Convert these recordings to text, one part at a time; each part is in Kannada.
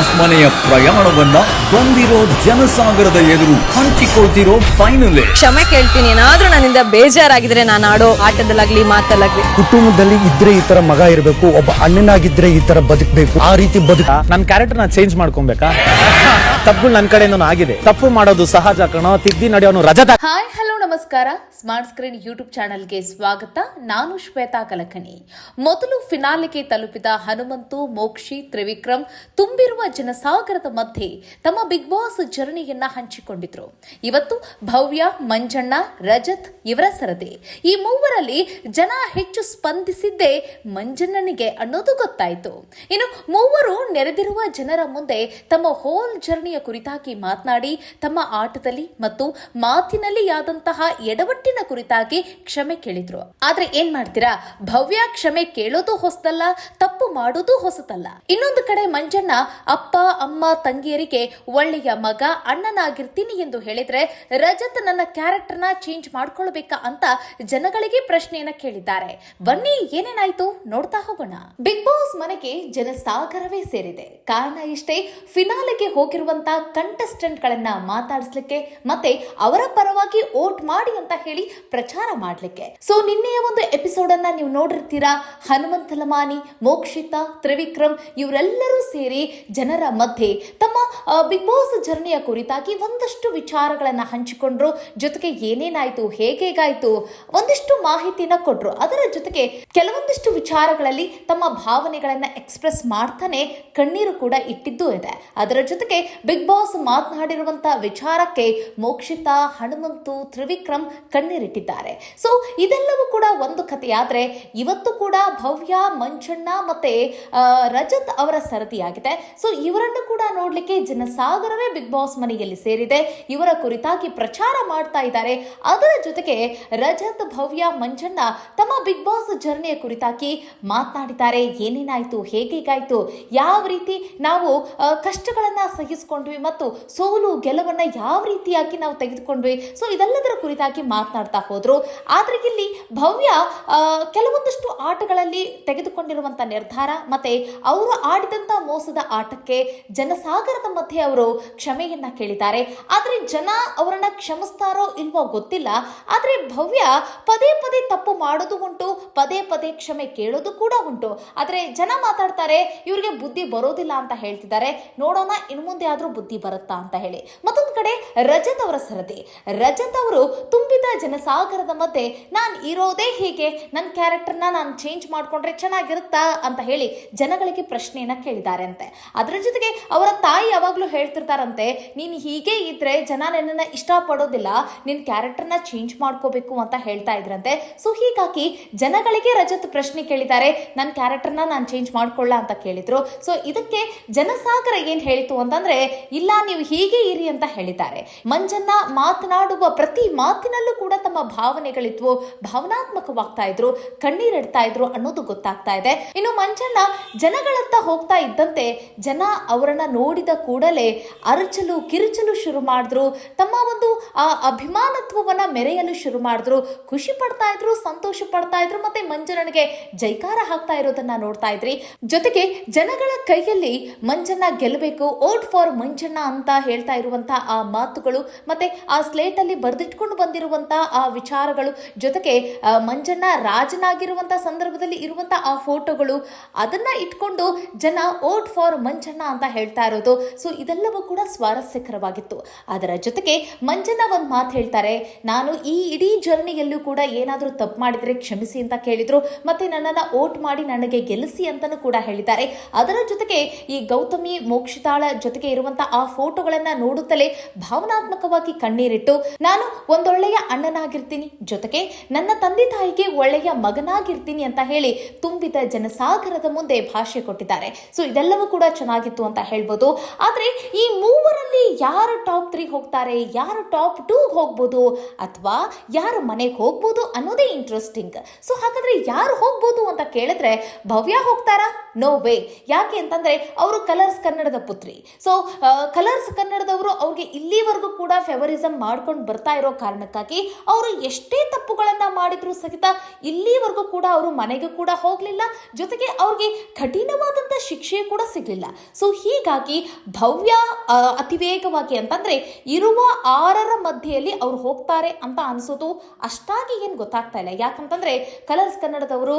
ಬಾಸ್ ಮನೆಯ ಪ್ರಯಾಣವನ್ನ ಬಂದಿರೋ ಜನಸಾಗರದ ಎದುರು ಹಂಚಿಕೊಳ್ತಿರೋ ಫೈನಲ್ ಕ್ಷಮೆ ಕೇಳ್ತೀನಿ ಏನಾದ್ರೂ ನನ್ನಿಂದ ಬೇಜಾರಾಗಿದ್ರೆ ನಾನು ಆಡೋ ಆಟದಲ್ಲಾಗ್ಲಿ ಮಾತಲ್ಲಾಗ್ಲಿ. ಕುಟುಂಬದಲ್ಲಿ ಇದ್ರೆ ಈ ತರ ಮಗ ಇರಬೇಕು ಒಬ್ಬ ಅಣ್ಣನಾಗಿದ್ರೆ ಈ ತರ ಬದುಕಬೇಕು ಆ ರೀತಿ ಬದುಕ ನನ್ನ ಕ್ಯಾರೆಕ್ಟರ್ ನಾ ಚೇಂಜ್ ಮಾಡ್ಕೊಬೇಕಾ ತಪ್ಪುಗಳು ನನ್ನ ಕಡೆಯಿಂದ ಆಗಿದೆ. ತಪ್ಪು ಮಾಡೋದು ಸಹಜ ಕಣೋ ತಿದ್ದಿ ನಡೆಯೋನು ರಜತ. ಹಾಯ್ ಹಲೋ ನಮಸ್ಕಾರ. ಸ್ಮಾರ್ಟ್ ಸ್ಕ್ರೀನ್ ಯೂಟ್ಯೂಬ್ ಚಾನಲ್ಗೆ ಸ್ವಾಗತ. ನಾನು ಶ್ವೇತಾ ಕಲಕಣಿ. ಮೊದಲು ಫಿನಾಲಿಗೆ ತಲುಪಿದ ಹನುಮಂತು ಮೋಕ್ಷಿ ತ್ರಿವಿಕ್ರಮ್ ತುಂಬಿರುವ ಜನಸಾಗರದ ಮಧ್ಯೆ ತಮ್ಮ ಬಿಗ್ ಬಾಸ್ ಜರ್ನಿಯನ್ನ ಹಂಚಿಕೊಂಡಿದ್ರು. ಇವತ್ತು ಭವ್ಯ, ಮಂಜಣ್ಣ, ರಜತ್ ಇವರ ಸರದಿ. ಈ ಮೂವರಲ್ಲಿ ಜನ ಹೆಚ್ಚು ಸ್ಪಂದಿಸಿದ್ದೇ ಮಂಜಣ್ಣನಿಗೆ ಅನ್ನೋದು ಗೊತ್ತಾಯಿತು. ಇನ್ನು ಮೂವರು ನೆರೆದಿರುವ ಜನರ ಮುಂದೆ ತಮ್ಮ ಹೋಲ್ ಜರ್ನಿಯ ಕುರಿತಾಗಿ ಮಾತನಾಡಿ, ತಮ್ಮ ಆಟದಲ್ಲಿ ಮತ್ತು ಮಾತಿನಲ್ಲಿ ಆದಂತಹ ಎಡವಟ್ಟಿನ ಕುರಿತಾಗಿ ಕ್ಷಮೆ ಕೇಳಿದ್ರು. ಆದ್ರೆ ಏನ್ ಮಾಡ್ತೀರಾ? ಭವ್ಯ ಕ್ಷಮೆ ಕೇಳೋದು ಹೊಸದಲ್ಲ, ತಪ್ಪು ಮಾಡೋದು ಹೊಸತಲ್ಲ. ಇನ್ನೊಂದು ಕಡೆ ಮಂಜಣ್ಣ ಅಪ್ಪ, ಅಮ್ಮ, ತಂಗಿಯರಿಗೆ ಒಳ್ಳೆಯ ಮಗ ಅಣ್ಣನಾಗಿರ್ತೀನಿ ಎಂದು ಹೇಳಿದ್ರೆ ರಜತ್ ನನ್ನ ಕ್ಯಾರೆಕ್ಟರ್ನ ಚೇಂಜ್ ಮಾಡ್ಕೊಳ್ಬೇಕಾ ಅಂತ ಜನಗಳಿಗೆ ಪ್ರಶ್ನೆಯನ್ನ ಕೇಳಿದ್ದಾರೆ. ಬನ್ನಿ, ಏನೇನಾಯ್ತು? ನೋಡ್ತಾ ಹೋಗೋಣ. ಬಿಗ್ ಬಾಸ್ ಮನೆಗೆ ಜನಸಾಗರವೇ ಸೇರಿದೆ. ಕಾರಣ ಇಷ್ಟೇ, ಫಿನಾಲೆಗೆ ಹೋಗಿರುವಂತ ಕಂಟೆಸ್ಟೆಂಟ್ ಗಳನ್ನ ಮಾತಾಡಿಸ್ಲಿಕ್ಕೆ ಮತ್ತೆ ಅವರ ಪರವಾಗಿ ಓಟ್ ಮಾಡಿ ಅಂತ ಹೇಳಿ ಪ್ರಚಾರ ಮಾಡ್ಲಿಕ್ಕೆ. ಸೊ ನಿನ್ನೆಯ ಒಂದು ಎಪಿಸೋಡ್ ಅನ್ನ ನೀವು ನೋಡಿರ್ತೀರಾ? ಹನುಮಂತ ಲಮಾನಿ ಮೋಕ್ಷಿತಾ, ತ್ರಿವಿಕ್ರಮ್, ಇವರೆಲ್ಲರೂ ಸೇರಿ ಜನರ ಮಧ್ಯೆ ತಮ್ಮ ಬಾಸ್ ಜರ್ನಿಯ ಕುರಿತಾಗಿ ಒಂದಷ್ಟು ವಿಚಾರಗಳನ್ನು ಹಂಚಿಕೊಂಡ್ರು. ಜೊತೆಗೆ ಏನೇನಾಯ್ತು, ಹೇಗೇಗಾಯ್ತು, ಒಂದಿಷ್ಟು ಮಾಹಿತಿನ ಕೊಟ್ರು. ಅದರ ಜೊತೆಗೆ ಕೆಲವೊಂದಿಷ್ಟು ವಿಚಾರಗಳಲ್ಲಿ ತಮ್ಮ ಭಾವನೆಗಳನ್ನ ಎಕ್ಸ್ಪ್ರೆಸ್ ಮಾಡ್ತಾನೆ ಕಣ್ಣೀರು ಕೂಡ ಇಟ್ಟಿದ್ದೂ ಇದೆ. ಅದರ ಜೊತೆಗೆ ಬಿಗ್ ಬಾಸ್ ಮಾತನಾಡಿರುವಂತಹ ವಿಚಾರಕ್ಕೆ ಮೋಕ್ಷಿತಾ, ಹನುಮಂತು, ತ್ರಿವಿಕ್ರಮ್ ಕಣ್ಣೀರಿಟ್ಟಿದ್ದಾರೆ. ಸೊ ಇದೆಲ್ಲವೂ ಕೂಡ ಒಂದು ಕಥೆಯಾದ್ರೆ, ಇವತ್ತು ಕೂಡ ಭವ್ಯ ಮಂಚಣ್ಣ ಮತ್ತೆ ರಜತ್ ಅವರ ಸರದಿಯಾಗಿದೆ. ಸೊ ಇವರನ್ನು ಕೂಡ ನೋಡ್ಲಿಕ್ಕೆ ಜನಸಾಗರವೇ ಬಿಗ್ ಬಾಸ್ ಮನೆಯಲ್ಲಿ ಸೇರಿದೆ. ಇವರ ಕುರಿತಾಗಿ ಪ್ರಚಾರ ಮಾಡ್ತಾ ಇದ್ದಾರೆ. ಅದರ ಜೊತೆಗೆ ರಜತ್, ಭವ್ಯ, ಮಂಜಣ್ಣ ತಮ್ಮ ಬಿಗ್ ಬಾಸ್ ಜರ್ನಿಯ ಕುರಿತಾಗಿ ಮಾತನಾಡಿದ್ದಾರೆ. ಏನೇನಾಯ್ತು, ಹೇಗೇಗಾಯ್ತು, ಯಾವ ರೀತಿ ನಾವು ಕಷ್ಟಗಳನ್ನು ಸಹಿಸಿಕೊಂಡ್ವಿ ಮತ್ತು ಸೋಲು, ಗೆಲುವನ್ನ ಯಾವ ರೀತಿಯಾಗಿ ನಾವು ತೆಗೆದುಕೊಂಡ್ವಿ. ಸೊ ಇದೆಲ್ಲದರ ಕುರಿತಾಗಿ ಮಾತನಾಡ್ತಾ ಹೋದ್ರು. ಆದ್ರೆ ಇಲ್ಲಿ ಭವ್ಯ ಕೆಲವೊಂದಷ್ಟು ಆಟಗಳಲ್ಲಿ ತೆಗೆದುಕೊಂಡಿರುವಂತ ನಿರ್ಧಾರ, ಮತ್ತೆ ಅವರು ಆಡಿದಂತ ಮೋಸದ ಆಟಕ್ಕೆ ಜನಸಾಗರದ ಮಧ್ಯೆ ಅವರು ಕ್ಷಮೆಯನ್ನ ಕೇಳಿದ್ದಾರೆ. ಆದ್ರೆ ಜನ ಅವರನ್ನ ಕ್ಷಮಿಸ್ತಾರೋ ಇಲ್ವೋ ಗೊತ್ತಿಲ್ಲ. ಆದ್ರೆ ಭವ್ಯ ಪದೇ ಪದೇ ತಪ್ಪು ಮಾಡೋದು ಉಂಟು, ಪದೇ ಪದೇ ಕ್ಷಮೆ ಕೇಳೋದು ಕೂಡ ಉಂಟು. ಆದ್ರೆ ಜನ ಮಾತಾಡ್ತಾರೆ, ಇವ್ರಿಗೆ ಬುದ್ಧಿ ಬರೋದಿಲ್ಲ ಅಂತ ಹೇಳ್ತಿದ್ದಾರೆ. ನೋಡೋಣ ಇನ್ನು ಮುಂದೆ ಆದ್ರೂ ಬುದ್ಧಿ ಬರುತ್ತಾ ಅಂತ ಹೇಳಿ. ಮತ್ತೊಂದು ಕಡೆ ರಜತ್ ಅವರ ಸರದಿ. ರಜತ್ ಅವರು ತುಂಬಿದ ಜನಸಾಗರದ ಮಧ್ಯೆ, ನಾನು ಇರೋದೇ ಹೀಗೆ. ನನ್ನ ಕ್ಯಾರೆಕ್ಟರ್ನ ನಾನು ಚೇಂಜ್ ಮಾಡ್ಕೊಂಡ್ರೆ ಚೆನ್ನಾಗಿರುತ್ತಾ? ಅಂತ ಹೇಳಿ ಜನಗಳಿಗೆ ಪ್ರಶ್ನೆಯನ್ನ ಕೇಳಿದ್ದಾರೆ ಅಂತೆ ಅದರ ಜೊತೆಗೆ ಅವರ ತಾಯಿ ಯಾವಾಗಲೂ ಹೇಳ್ತಿರ್ತಾರಂತೆ, ನೀನು ಹೀಗೆ ಇದ್ರೆ ಜನ ನನ್ನನ್ನು ಇಷ್ಟಪಡೋದಿಲ್ಲ. ನಿನ್ನ ಕ್ಯಾರೆಕ್ಟರ್ನ ಚೇಂಜ್ ಮಾಡ್ಕೋಬೇಕು ಅಂತ ಹೇಳ್ತಾ ಇದ್ರಂತೆ. ಸೊ, ಹೀಗಾಗಿ ಜನಗಳಿಗೆ ರಜತ್ ಪ್ರಶ್ನೆ ಕೇಳಿದ್ದಾರೆ ನನ್ನ ಕ್ಯಾರೆಕ್ಟರ್ನ ನಾನು ಚೇಂಜ್ ಮಾಡ್ಕೊಳ್ಳ ಅಂತ ಕೇಳಿದ್ರು. ಸೊ, ಇದಕ್ಕೆ ಜನಸಾಗರ ಏನು ಹೇಳಿತು ಅಂತಂದ್ರೆ, ಇಲ್ಲ, ನೀವು ಹೀಗೆ ಇರಿ ಅಂತ ಹೇಳಿದ್ದಾರೆ. ಮಂಜನ್ನ ಮಾತನಾಡುವ ಪ್ರತಿ ಮಾತಿನಲ್ಲೂ ಕೂಡ ತಮ್ಮ ಭಾವನೆಗಳಿದ್ವು, ಭಾವನಾತ್ಮಕವಾಗ್ತಾ ಇದ್ರು ಕಣ್ಣೀರಿಡ್ತಾ ಇದ್ರು ಅನ್ನೋದು ಗೊತ್ತಾಗ್ತಾ ಇದೆ. ಇನ್ನು ಮಂಜಣ್ಣ ಜನಗಳತ್ತ ಹೋಗ್ತಾ ಇದ್ದಂತೆ ಜನ ಅವರನ್ನ ನೋಡಿದ ಕೂಡಲೇ ಅರಚಲು, ಕಿರುಚಲು ಶುರು ಮಾಡಿದ್ರು. ತಮ್ಮ ಒಂದು, ಆ ಅಭಿಮಾನತ್ವವನ್ನ ಮೆರೆಯಲು ಶುರು ಮಾಡಿದ್ರು. ಖುಷಿ ಪಡ್ತಾ ಇದ್ರು, ಸಂತೋಷ ಪಡ್ತಾ ಇದ್ರು, ಮತ್ತೆ ಮಂಜಣ್ಣನಿಗೆ ಜೈಕಾರ ಹಾಕ್ತಾ ಇರೋದನ್ನ ನೋಡ್ತಾ ಇದ್ರಿ. ಜೊತೆಗೆ ಜನಗಳ ಕೈಯಲ್ಲಿ ಮಂಜಣ್ಣ ಗೆಲ್ಲಬೇಕು ಓಟ್ ಫಾರ್ ಮಂಜಣ್ಣ ಅಂತ ಹೇಳ್ತಾ ಇರುವಂತ ಆ ಮಾತುಗಳು ಮತ್ತೆ ಆ ಸ್ಲೇಟ್ ಅಲ್ಲಿ ಬರೆದಿಟ್ಕೊಂಡು ಬಂದಿರುವಂತ ಆ ವಿಚಾರಗಳು ಜೊತೆಗೆ ಮಂಜಣ್ಣ ರಾಜನಾಗಿರುವಂಥ ಸಂದರ್ಭದಲ್ಲಿ ಇರುವಂಥ ಆ ಫೋಟೋಗಳು, ಅದನ್ನ ಇಟ್ಕೊಂಡು ಜನ ಓಟ್ ಫಾರ್ ಮಂಜಣ್ಣ ಅಂತ ಹೇಳ್ತಾ ಇರೋದು. ಸೊ ಇದೆಲ್ಲವೂ ಕೂಡ ಸ್ವಾರಸ್ಯಕರವಾಗಿತ್ತು. ಅದರ ಜೊತೆಗೆ ಮಂಜಣ್ಣ ಒಂದು ಮಾತು ಹೇಳ್ತಾರೆ, ನಾನು ಈ ಇಡೀ ಜರ್ನಿಯಲ್ಲೂ ಕೂಡ ಏನಾದರೂ ತಪ್ಪು ಮಾಡಿದ್ರೆ ಕ್ಷಮಿಸಿ ಅಂತ ಕೇಳಿದರು, ಮತ್ತೆ ನನ್ನನ್ನ ಓಟ್ ಮಾಡಿ ನನಗೆ ಗೆಲ್ಲಿಸಿ ಅಂತಲೂ ಕೂಡ ಹೇಳಿದ್ದಾರೆ. ಅದರ ಜೊತೆಗೆ ಈ ಗೌತಮಿ ಮೋಕ್ಷಿತಾಳ ಜೊತೆಗೆ ಇರುವಂಥ ಆ ಫೋಟೋಗಳನ್ನು ನೋಡುತ್ತಲೇ ಭಾವನಾತ್ಮಕವಾಗಿ ಕಣ್ಣೀರಿಟ್ಟು, ನಾನು ಒಂದೊಳ್ಳೆಯ ಅಣ್ಣನಾಗಿರ್ತೀನಿ, ಜೊತೆಗೆ ನನ್ನ ತಂದೆ ತಾಯಿಗೆ ಒಳ್ಳೆಯ ಮಗನಾಗಿರ್ತೀನಿ ಅಂತ ಹೇಳಿ ತುಂಬಿದ ಜನಸಾಗರದ ಮುಂದೆ ಭಾಷೆ ಕೊಟ್ಟಿದ್ದಾರೆ. ಸೊ ಇದೆಲ್ಲವೂ ಕೂಡ ಚೆನ್ನಾಗಿತ್ತು ಅಂತ ಹೇಳ್ಬೋದು. ಆದರೆ ಈ ಮೂವರಲ್ಲಿ ಯಾರು ಟಾಪ್ ತ್ರೀ ಹೋಗ್ತಾರೆ, ಯಾರು ಟಾಪ್ ಟೂ ಹೋಗ್ಬೋದು, ಅಥವಾ ಯಾರು ಮನೆಗೆ ಹೋಗ್ಬೋದು ಅನ್ನೋದೇ ಇಂಟ್ರೆಸ್ಟಿಂಗ್ ಸೊ ಹಾಗಾದ್ರೆ ಯಾರು ಹೋಗ್ಬೋದು ಅಂತ ಕೇಳಿದ್ರೆ, ಭವ್ಯ ಹೋಗ್ತಾರಾ? ನೋ ವೇ ಯಾಕೆ ಅಂತಂದ್ರೆ, ಅವರು ಕಲರ್ಸ್ ಕನ್ನಡದ ಪುತ್ರಿ. ಸೊ ಕಲರ್ಸ್ ಕನ್ನಡದವರು ಅವ್ರಿಗೆ ಇಲ್ಲಿವರೆಗೂ ಕೂಡ ಫೆವರಿಸಮ್ ಮಾಡ್ಕೊಂಡು ಬರ್ತಾ ಇರೋ ಕಾರಣಕ್ಕಾಗಿ ಅವರು ಎಷ್ಟೇ ತಪ್ಪುಗಳನ್ನ ಮಾಡಿದ್ರು ಸಹಿತ ಇಲ್ಲಿವರೆಗೂ ಕೂಡ ಅವರು ಮನೆಗೆ ಕೂಡ ಹೋಗಲಿಲ್ಲ. ಜೊತೆಗೆ ಅವ್ರಿಗೆ ಕಠಿಣವಾದಂಥ ಶಿಕ್ಷೆ ಕೂಡ ಸಿಗಲಿಲ್ಲ. ಸೊ ಹೀಗಾಗಿ ಭವ್ಯ ಅತಿ ವೇಗವಾಗಿ ಅಂತಂದ್ರೆ ಇರುವ ಆರರ ಮಧ್ಯೆಯಲ್ಲಿ ಅವ್ರು ಹೋಗ್ತಾರೆ ಅಂತ ಅನಿಸೋದು ಅಷ್ಟಾಗಿ ಏನು ಗೊತ್ತಾಗ್ತಾ ಇಲ್ಲ. ಯಾಕಂತಂದ್ರೆ ಕಲರ್ಸ್ ಕನ್ನಡದವರು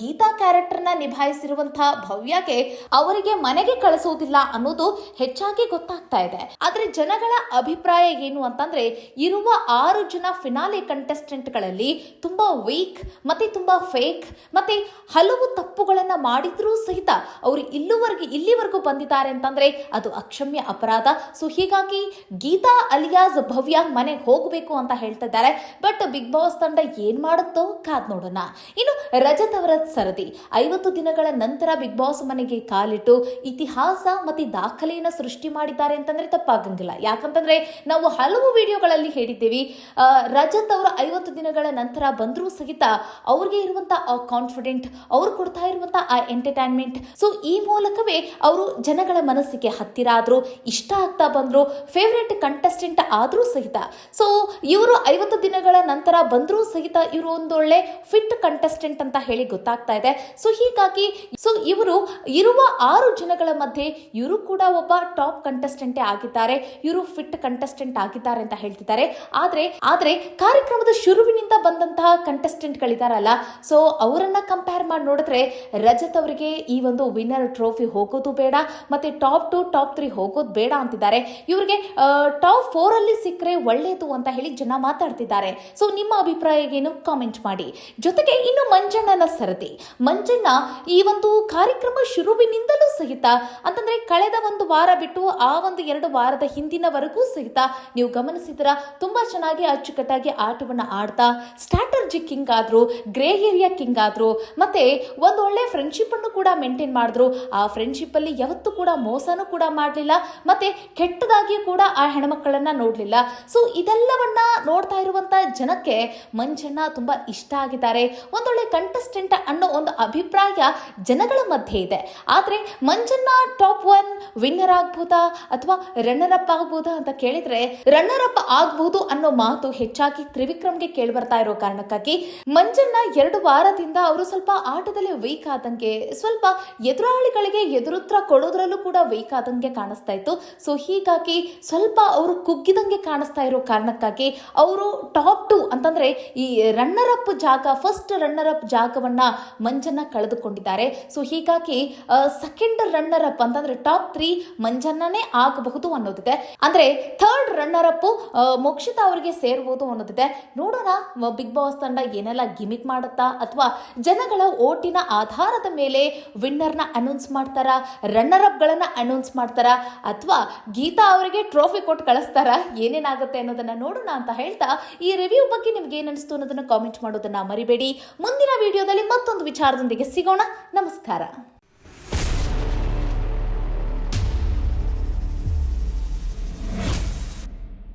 ಗೀತಾ ಕ್ಯಾರೆಕ್ಟರ್ನ ನಿಭಾಯಿಸಿರುವಂಥ ಭವ್ಯಗೆ ಅವರಿಗೆ ಮನೆಗೆ ಕಳಿಸೋದಿಲ್ಲ ಅನ್ನೋದು ಹೆಚ್ಚಾಗಿ ಗೊತ್ತಾಗ್ತಾ ಇದೆ. ಆದ್ರೆ ಜನಗಳ ಅಭಿಪ್ರಾಯ ಏನು ಅಂತಂದ್ರೆ, ಇರುವ ಆರು ಜನ ಫಿನಾಲೆ ಕಂಟೆಸ್ಟೆಂಟ್ಗಳಲ್ಲಿ ತುಂಬಾ ವೀಕ್ ಮತ್ತೆ ತುಂಬಾ ಫೇಕ್ ಮತ್ತೆ ಹಲವು ತಪ್ಪುಗಳನ್ನ ಮಾಡಿದ್ರೂ ಸಹಿತ ಅವರು ಇಲ್ಲಿವರೆಗೆ ಇಲ್ಲಿವರೆಗೂ ಬಂದಿದ್ದಾರೆ ಅಂತಂದ್ರೆ ಅದು ಅಕ್ಷಮ್ಯ ಅಪರಾಧ. ಸೊ ಹೀಗಾಗಿ ಗೀತಾ ಅಲಿಯಾಸ್ ಭವ್ಯ ಮನೆಗೆ ಹೋಗಬೇಕು ಅಂತ ಹೇಳ್ತಾ ಇದ್ದಾರೆ. ಬಟ್ ಬಿಗ್ ಬಾಸ್ ತಂಡ ಏನ್ ಮಾಡುತ್ತೋ ಕಾದ್ ನೋಡೋಣ. ಇನ್ನು ರಜತ್ ಅವರ ಸರದಿ. ಐವತ್ತು ದಿನಗಳ ನಂತರ ಬಿಗ್ ಬಾಸ್ ಮನೆಗೆ ಕಾಲಿಟ್ಟು ಇತಿಹಾಸ ಮತ್ತೆ ದಾಖಲೆಯನ್ನು ಸೃಷ್ಟಿ ಮಾಡಿದ್ದಾರೆ ಅಂತಂದ್ರೆ ತಪ್ಪಾಗಂಗಿಲ್ಲ. ಯಾಕಂತಂದ್ರೆ ನಾವು ಹಲವು ವಿಡಿಯೋಗಳಲ್ಲಿ ಹೇಳಿದ್ದೇವೆ ರಜತ್ ಅವರು ಐವತ್ತು ದಿನಗಳ ನಂತರ ಬಂದರೂ ಸಹಿತ ಅವ್ರಿಗೆ ಇರುವಂತ ಕಾನ್ಫಿಡೆಂಟ್ ಅವ್ರು ಕೊಡ್ತಾ ಇರುವಂತ ಆ ಎಂಟರ್ಟೈನ್ಮೆಂಟ್ ಸೊ ಈ ಮೂಲಕವೇ ಅವರು ಜನಗಳ ಮನಸ್ಸಿಗೆ ಹತ್ತಿರ ಆದ್ರು, ಇಷ್ಟ ಆಗ್ತಾ ಬಂದ್ರು ಫೇವ್ರೆಟ್ ಕಂಟೆಸ್ಟೆಂಟ್ ಆದ್ರೂ ಸಹಿತ. ಸೊ ಇವರು ಐವತ್ತು ದಿನಗಳ ನಂತರ ಬಂದರೂ ಸಹಿತ ಇವರು ಒಂದೊಳ್ಳೆ ಫಿಟ್ ಕಂಟೆಸ್ಟೆಂಟ್ ಅಂತ ಹೇಳಿ ಗೊತ್ತಾಗ್ತಾ ಇದೆ. ಸೊ ಹೀಗಾಗಿ ಸೊ ಇವರು ಇರುವ ಆರು ಜನಗಳ ಮಧ್ಯೆ ಇವರು ಕೂಡ ಒಬ್ಬ ಟಾಪ್ ಕಂಟೆಸ್ಟೆಂಟೇ ಆಗಿದ್ದಾರೆ. ಇವರು ಫಿಟ್ ಕಂಟೆಸ್ಟೆಂಟ್ ಆಗಿದ್ದಾರೆ ಅಂತ ಹೇಳ್ತಿದ್ದಾರೆ. ಆದ್ರೆ ಆದ್ರೆ ಕಾರ್ಯಕ್ರಮದ ಶುರುವಿನಿಂದ ಬಂದಂತಹ ಕಂಟೆಸ್ಟೆಂಟ್ ಗಳಿದಾರಲ್ಲ ಸೊ ಅವರನ್ನ ಕಂಪೇರ್ ಮಾಡಿ ನೋಡಿದ್ರೆ ರಜತ್ ಅವರಿಗೆ ಈ ಒಂದು ವಿನ್ನರ್ ಟ್ರೋಫಿ ಹೋಗೋದು ಬೇಡ, ಮತ್ತೆ ಟಾಪ್ ಟು ಟಾಪ್ ತ್ರೀ ಹೋಗೋದು ಬೇಡ ಅಂತಿದ್ದಾರೆ. ಇವರಿಗೆ ಟಾಪ್ ಫೋರ್ ಅಲ್ಲಿ ಸಿಕ್ಕರೆ ಒಳ್ಳೆಯದು ಅಂತ ಹೇಳಿ ಜನ ಮಾತಾಡ್ತಿದ್ದಾರೆ. ಸೊ ನಿಮ್ಮ ಅಭಿಪ್ರಾಯ ಏನು ಕಾಮೆಂಟ್ ಮಾಡಿ. ಜೊತೆಗೆ ಇನ್ನು ಮಂಜಣ್ಣನ ಸರದಿ. ಮಂಜಣ್ಣ ಈ ಒಂದು ಕಾರ್ಯಕ್ರಮ ಶುರುವಿನಿಂದಲೂ ಸಹಿತ, ಅಂತಂದ್ರೆ ಕಳೆದ ಒಂದು ವಾರ ಬಿಟ್ಟು ಆ ಒಂದು ಎರಡು ವಾರದ ಹಿಂದಿನವರೆಗೂ ಸಹಿತ ನೀವು ಗಮನಿಸಿದ್ರ ತುಂಬಾ ಚೆನ್ನಾಗಿ ಅಚ್ಚುಕಟ್ಟಾಗಿ ಆಟವನ್ನ ಆಡ್ತಾ ಸ್ಟ್ರಾಟರ್ಜಿ ಕಿಂಗ್ ಆದ್ರು, ಗ್ರೇ ಏರಿಯಾ ಕಿಂಗ್ ಆದ್ರು, ಮತ್ತೆ ಒಂದು ಒಳ್ಳೆ ಫ್ರೆಂಡ್ಶಿಪ್ ಅನ್ನು ಕೂಡ ಮೇಂಟೈನ್ ಮಾಡಿದ್ರು. ಆ ಫ್ರೆಂಡ್ಶಿಪ್ ಅಲ್ಲಿ ಯಾವತ್ತೂ ಕೂಡ ಮೋಸನೂ ಕೂಡ ಮಾಡಲಿಲ್ಲ, ಮತ್ತೆ ಕೆಟ್ಟದಾಗಿ ಕೂಡ ಆ ಹೆಣ್ಮಕ್ಕಳನ್ನ ನೋಡ್ಲಿಲ್ಲ. ಸೊ ಇದೆಲ್ಲವನ್ನ ನೋಡ್ತಾ ಇರುವಂತ ಜನಕ್ಕೆ ಮಂಜಣ್ಣ ತುಂಬಾ ಇಷ್ಟ ಆಗಿದ್ದಾರೆ. ಒಂದೊಳ್ಳೆ ಕಂಟೆಸ್ಟೆಂಟ್ ಅನ್ನೋ ಒಂದು ಅಭಿಪ್ರಾಯ ಜನಗಳ ಮಧ್ಯೆ ಇದೆ. ಆದ್ರೆ ಮಂಜಣ್ಣ ಟಾಪ್ ಒನ್ ವಿನ್ನರ್ ಆಗ್ಬೋದಾ? ಅಥವಾ ರನ್ನರ್ ಅಪ್ ಆಗ್ಬೋದಾ ಅಂತ ಕೇಳಿದ್ರೆ ರನ್ನರ್ ಅಪ್ ಆಗ್ಬಹುದು ಅನ್ನೋ ಮಾತು ಹೆಚ್ಚಾಗಿ ತ್ರಿವಿಕ್ರಮ್ಗೆ ಕೇಳಿ ಬರ್ತಾ ಇರೋ ಕಾರಣಕ್ಕಾಗಿ ಮಂಜಣ್ಣ ಎರಡು ವಾರದಿಂದ ಅವರು ಸ್ವಲ್ಪ ಆಟದಲ್ಲಿ ವೀಕ್ ಆದಂಗೆ ಸ್ವಲ್ಪ ಎದುರಾಳಿಗಳಿಗೆ ಎದುರುತ್ರ ಕೊಡೋದ್ರಲ್ಲೂ ಕೂಡ ವೀಕ್ ಆದಂಗೆ ಕಾಣಿಸ್ತಾ ಇತ್ತು. ಸೊ ಹೀಗಾಗಿ ಸ್ವಲ್ಪ ಅವರು ಕುಗ್ಗಿದಂಗೆ ಕಾಣಿಸ್ತಾ ಇರೋ ಕಾರಣಕ್ಕಾಗಿ ಅವರು ಟಾಪ್ ಟು ಅಂತಂದ್ರೆ ಈ ರನ್ನರ್ ಅಪ್ ಜಾಗ ಫಸ್ಟ್ ರನ್ನರ್ ಅಪ್ ಜಾಗವನ್ನ ಮಂಜನ್ನ ಕಳೆದುಕೊಂಡಿದ್ದಾರೆ. ಸೊ ಹೀಗಾಗಿ ಸೆಕೆಂಡ್ ರನ್ನರ್ ಅಪ್ ಅಂತಂದ್ರೆ ಟಾಪ್ ತ್ರೀ ಮಂಜನ್ನನೇ ಆಗಬಹುದು ಅನ್ನೋದಿದೆ. ಅಂದ್ರೆ ಥರ್ಡ್ ರನ್ನರ್ ಅಪ್ ಮೋಕ್ಷಿತ ಅವರಿಗೆ ಸೇರ್ಬೋದು ಅನ್ನೋದಿದೆ. ನೋಡೋಣ ಬಿಗ್ ಬಾಸ್ ತಂಡ ಏನೆಲ್ಲ ಗಿಮಿಕ್ ಮಾಡುತ್ತಾ ಅಥವಾ ಜನಗಳ ಓಟಿನ ಆಧಾರದ ಮೇಲೆ ವಿನ್ನರ್ನ ಅನೌನ್ಸ್ ಮಾಡ್ತಾರ ರನ್ನರ್ ಅಪ್ಗಳನ್ನ ಅನೌನ್ಸ್ ಮಾಡ್ತಾರ, ಅಥವಾ ಗೀತಾ ಅವರಿಗೆ ಟ್ರೋಫಿ ಕೊಟ್ಟು ಕಳಿಸ್ತಾರ, ಏನೇನಾಗುತ್ತೆ ಅನ್ನೋದನ್ನ ನೋಡೋಣ ಅಂತ ಹೇಳ್ತಾ ಈ ರಿವ್ಯೂ ಬಗ್ಗೆ ನಿಮ್ಗೆ ಏನ್ ಅನಿಸ್ತು ಅನ್ನೋದನ್ನ ಕಾಮೆಂಟ್ ಮಾಡೋದನ್ನ ಮರಿಬೇಡಿ. ಮುಂದಿನ ವಿಡಿಯೋದಲ್ಲಿ ಮತ್ತೊಂದು ವಿಚಾರದೊಂದಿಗೆ ಸಿಗೋಣ. ನಮಸ್ಕಾರ.